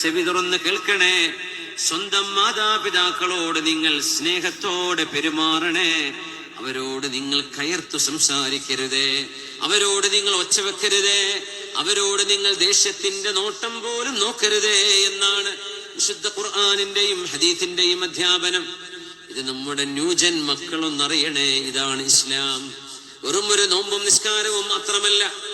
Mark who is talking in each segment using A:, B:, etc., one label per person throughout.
A: ചെവി തുറന്ന് കേൾക്കണേ. സ്വന്തം മാതാപിതാക്കളോട് നിങ്ങൾ സ്നേഹത്തോടെ പെരുമാറണേ. അവരോട് നിങ്ങൾ കയർത്തു സംസാരിക്കരുതേ. അവരോട് നിങ്ങൾ ഒച്ച വെക്കരുതേ. അവരോട് നിങ്ങൾ ദേഷ്യത്തിന്റെ നോട്ടം പോലും നോക്കരുതേ എന്നാണ് വിശുദ്ധ ഖുർആാനിന്റെയും ഹദീഫിന്റെയും അധ്യാപനം. ഇത് നമ്മുടെ ന്യൂജൻ മക്കളൊന്നറിയണേ. ഇതാണ് ഇസ്ലാം. വെറും ഒരു നോമ്പും നിസ്കാരവും മാത്രമല്ല.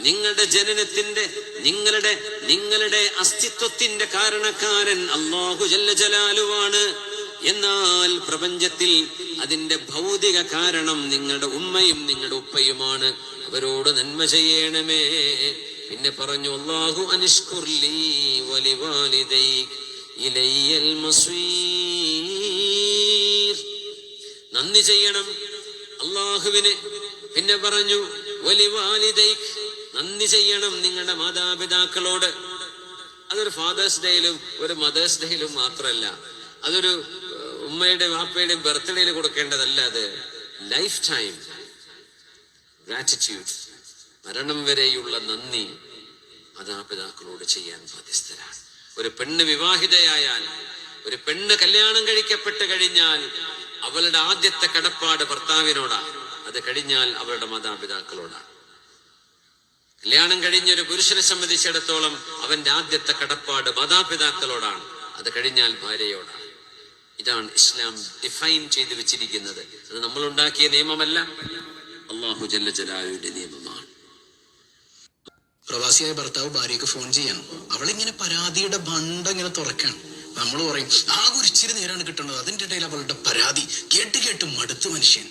A: നിങ്ങളുടെ ജനനത്തിന്റെ നിങ്ങളുടെ നിങ്ങളുടെ അസ്തിത്വത്തിന്റെ കാരണക്കാരൻ അള്ളാഹു ജല്ല ജലാലുവാണ്. എന്നാൽ പ്രപഞ്ചത്തിൽ അതിന്റെ ഭൗതിക കാരണം നിങ്ങളുടെ ഉമ്മയും നിങ്ങളുടെ ഉപ്പയുമാണ്. അവരോട് നന്മ ചെയ്യണമേ. പിന്നെ പറഞ്ഞു അള്ളാഹു നന്ദി ചെയ്യണം. അള്ളാഹുവിന് പിന്നെ പറഞ്ഞു വലിവാലിദൈക് നന്ദി ചെയ്യണം നിങ്ങളുടെ മാതാപിതാക്കളോട്. അതൊരു ഫാദേഴ്സ് ഡേയിലും ഒരു മദേഴ്സ് ഡേയിലും മാത്രമല്ല അതൊരു ഉമ്മയുടെയും വാപ്പയുടെയും ബർത്ത്ഡേയിൽ കൊടുക്കേണ്ടതല്ല അത്. ലൈഫ് ടൈം ഗ്രാറ്റിറ്റ്യൂഡ് മരണം വരെയുള്ള നന്ദി മാതാപിതാക്കളോട് ചെയ്യാൻ ബാധ്യസ്ഥരാണ്. ഒരു പെണ്ണ് വിവാഹിതയായാൽ ഒരു പെണ്ണ് കല്യാണം കഴിക്കപ്പെട്ട് കഴിഞ്ഞാൽ അവളുടെ ആദ്യത്തെ കടപ്പാട് ഭർത്താവിനോടാണ് അത് കഴിഞ്ഞാൽ അവളുടെ മാതാപിതാക്കളോടാണ് കല്യാണം കഴിഞ്ഞ ഒരു പുരുഷനെ സംബന്ധിച്ചിടത്തോളം അവന്റെ ആദ്യത്തെ കടപ്പാട് മാതാപിതാക്കളോടാണ്. അത് കഴിഞ്ഞാൽ ഭാര്യയോടാണ്. ഇതാണ് ഇസ്ലാം ഡിഫൈൻ ചെയ്തു വെച്ചിരിക്കുന്നത്. അത് നമ്മൾ ഉണ്ടാക്കിയ നിയമമല്ല. അള്ളാഹു ജല്ല ജലാലുവിന്റെ നിയമമാണ്.
B: പ്രവാസിയായ ഭർത്താവ് ഭാര്യക്ക് ഫോൺ ചെയ്യണം. അവളിങ്ങനെ പരാതിയുടെ ബണ്ട ഇങ്ങനെ തുറക്കാണ്. നമ്മൾ പറയും ആകെ ഒരു ഇച്ചിരി നേരാണ് കിട്ടുന്നത് അതിന്റെ ഇടയിൽ അവളുടെ പരാതി കേട്ട് കേട്ട് മടുത്തു മനുഷ്യൻ.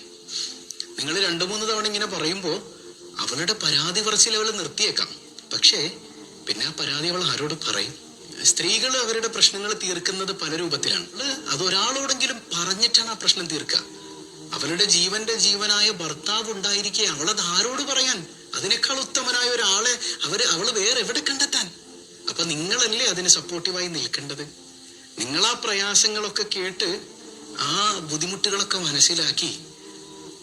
B: നിങ്ങൾ രണ്ടു മൂന്ന് തവണ ഇങ്ങനെ പറയുമ്പോ അവളുടെ പരാതി പറച്ചിൽ അവൾ നിർത്തിയേക്കാം. പക്ഷേ പിന്നെ ആ പരാതി അവൾ ആരോട് പറയും? സ്ത്രീകൾ അവരുടെ പ്രശ്നങ്ങൾ തീർക്കുന്നത് പല രൂപത്തിലാണ്. അത് ഒരാളോടെങ്കിലും പറഞ്ഞിട്ടാണ് ആ പ്രശ്നം തീർക്കുക അവരുടെ ജീവന്റെ ജീവനായ ഭർത്താവ് ഉണ്ടായിരിക്കെ അവളത് ആരോട് പറയാൻ? അതിനേക്കാൾ ഉത്തമനായ ഒരാളെ അവർ അവൾ വേറെ എവിടെ കണ്ടെത്താൻ? അപ്പൊ നിങ്ങളല്ലേ അതിന് സപ്പോർട്ടീവായി നിൽക്കേണ്ടത്? നിങ്ങൾ ആ പ്രയാസങ്ങളൊക്കെ കേട്ട് ആ ബുദ്ധിമുട്ടുകളൊക്കെ മനസ്സിലാക്കി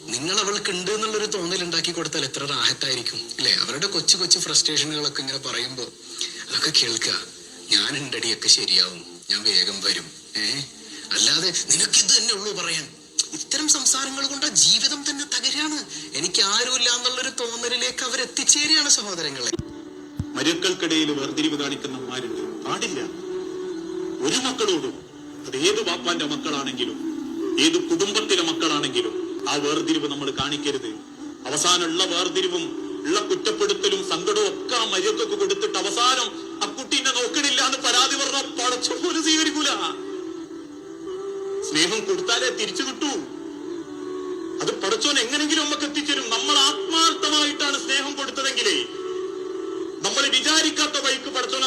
B: നിങ്ങൾ അവൾക്ക് ഉണ്ട് എന്നുള്ളൊരു തോന്നൽ ഉണ്ടാക്കി കൊടുത്താൽ എത്ര റാഹത്തായിരിക്കും അല്ലെ? അവരുടെ കൊച്ചു കൊച്ചു ഫ്രസ്ട്രേഷനുകളൊക്കെ ഇങ്ങനെ പറയുമ്പോ അതൊക്കെ കേൾക്കുക. ഞാൻ ഉണ്ടടിയൊക്കെ ശരിയാവും. ഞാൻ വേഗം വരും. ഏ? അല്ലാതെ നിനക്ക് ഇത് തന്നെ ഉള്ളൂ പറയാൻ. ഇത്തരം സംസാരങ്ങൾ കൊണ്ട് ജീവിതം തന്നെ തകരാണ്. എനിക്ക് ആരുമില്ല എന്നുള്ളൊരു തോന്നലിലേക്ക് അവർ എത്തിച്ചേരുകയാണ് സഹോദരങ്ങളെ.
C: മരുക്കൾക്കിടയിൽ വേർതിരിവ് കാണിക്കുന്ന അമ്മമാരുണ്ട് പാടില്ല. ഒരു മക്കളോടും അത് ഏത് വാപ്പാന്റെ മക്കളാണെങ്കിലും ഏത് കുടുംബത്തിലെ മക്കളാണെങ്കിലും ആ വേർതിരിവ് നമ്മൾ കാണിക്കരുത്. അവസാനമുള്ള വേർതിരിവും ഉള്ള കുറ്റപ്പെടുത്തലും സങ്കടവും ഒക്കെ ആ മര്യാദയ്ക്ക് കൊടുത്തിട്ട് അവസാനം ആ കുട്ടീനെ നോക്കണില്ല എന്ന് പരാതി പറഞ്ഞ പടച്ചു പോലും സ്വീകരിക്കൂല. സ്നേഹം കൊടുത്താലേ തിരിച്ചു കിട്ടൂ. അത് പടച്ചോൻ എങ്ങനെങ്കിലും നമുക്ക് എത്തിച്ചേരും. നമ്മൾ ആത്മാർത്ഥമായിട്ടാണ് സ്നേഹം കൊടുത്തതെങ്കിലേ. നമ്മൾ വിചാരിക്കാത്ത വഴിക്ക് പടച്ചോൻ